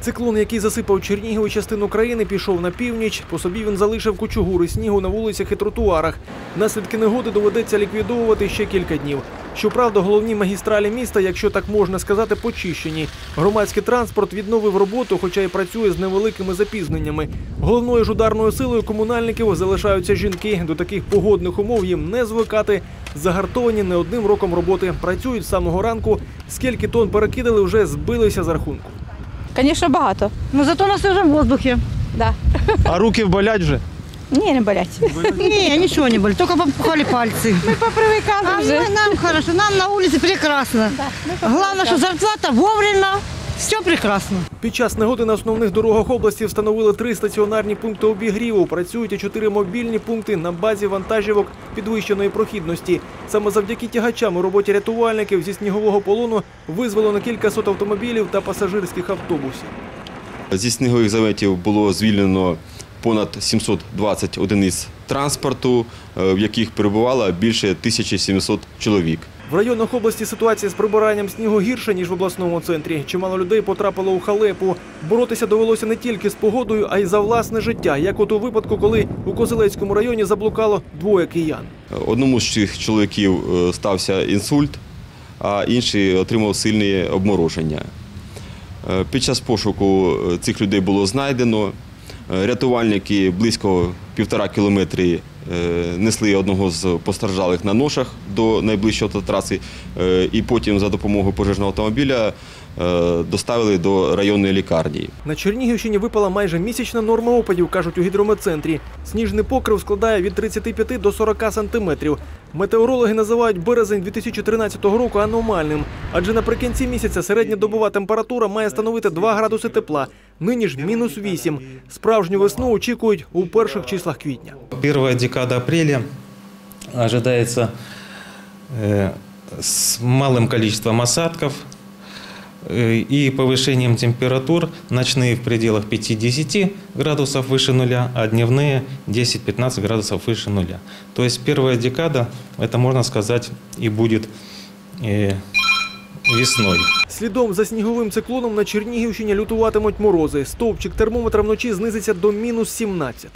Циклон, який засипав Чернігів частину країни, пішов на північ. По собі він залишив кучугури снігу на вулицях і тротуарах. Наслідки негоди доведеться ліквідовувати ще кілька днів. Щоправда, головні магістралі міста, якщо так можна сказати, почищені. Громадський транспорт відновив роботу, хоча й працює з невеликими запізненнями. Головною ж ударною силою комунальників залишаються жінки. До таких погодних умов їм не звикати. Загартовані не одним роком роботи. Працюють з самого ранку. Скільки тонн перекидали, вже збилися з рахунку. Звісно, багато. Ну зато на свіжому воздухе. Да. А руки болять вже? Ні, не болять. Не, ничего не болит, только попухали пальцы. Ми попривикали А вже. мы- нам хорошо, нам на улице прекрасно. Главное, что зарплата вовремя, все прекрасно. Під час негоди на основних дорогах області встановили три стаціонарні пункти обігріву. Працюють і чотири мобільні пункти на базі вантажівок підвищеної прохідності. Саме завдяки тягачам у роботі рятувальників зі снігового полону визволено кількасот автомобілів та пасажирських автобусів. Зі снігових заметів було звільнено понад 720 одиниць транспорту, е, в яких перебувало більше 1700 чоловік. В районах області ситуація з прибиранням снігу гірша, ніж в обласному центрі. Чимало людей потрапило у халепу. Боротися довелося не тільки з погодою, а й за власне життя, як от у випадку, коли у Козелецькому районі заблукало двоє киян. Одному з цих чоловіків е, стався інсульт, а інший отримав сильне обмороження. Е, Під час пошуку е, цих людей було знайдено. Рятувальники близько півтора кілометри несли одного з постраждалих на ношах до найближчої автотраси е, і потім за допомогою пожежного автомобіля е, доставили до районної лікарні. На Чернігівщині випала майже місячна норма опадів, кажуть у гідрометцентрі. Сніжний покрив складає від 35 до 40 сантиметрів. Метеорологи називають березень 2013 року аномальним, адже наприкінці місяця середня добова температура має становити 2 градуси тепла, нині ж мінус 8. Справжню весну очікують у перших числах квітня. Первая декада апреля ожидается э, с малым количеством осадков э, и повышением температур. Ночные в пределах 5-10 градусов выше нуля, а дневные 10-15 градусов выше нуля. То есть первая декада, это можно сказать, и будет э. Слідом за сніговим циклоном на Чернігівщині лютуватимуть морози. Стовпчик термометра вночі знизиться до мінус 17.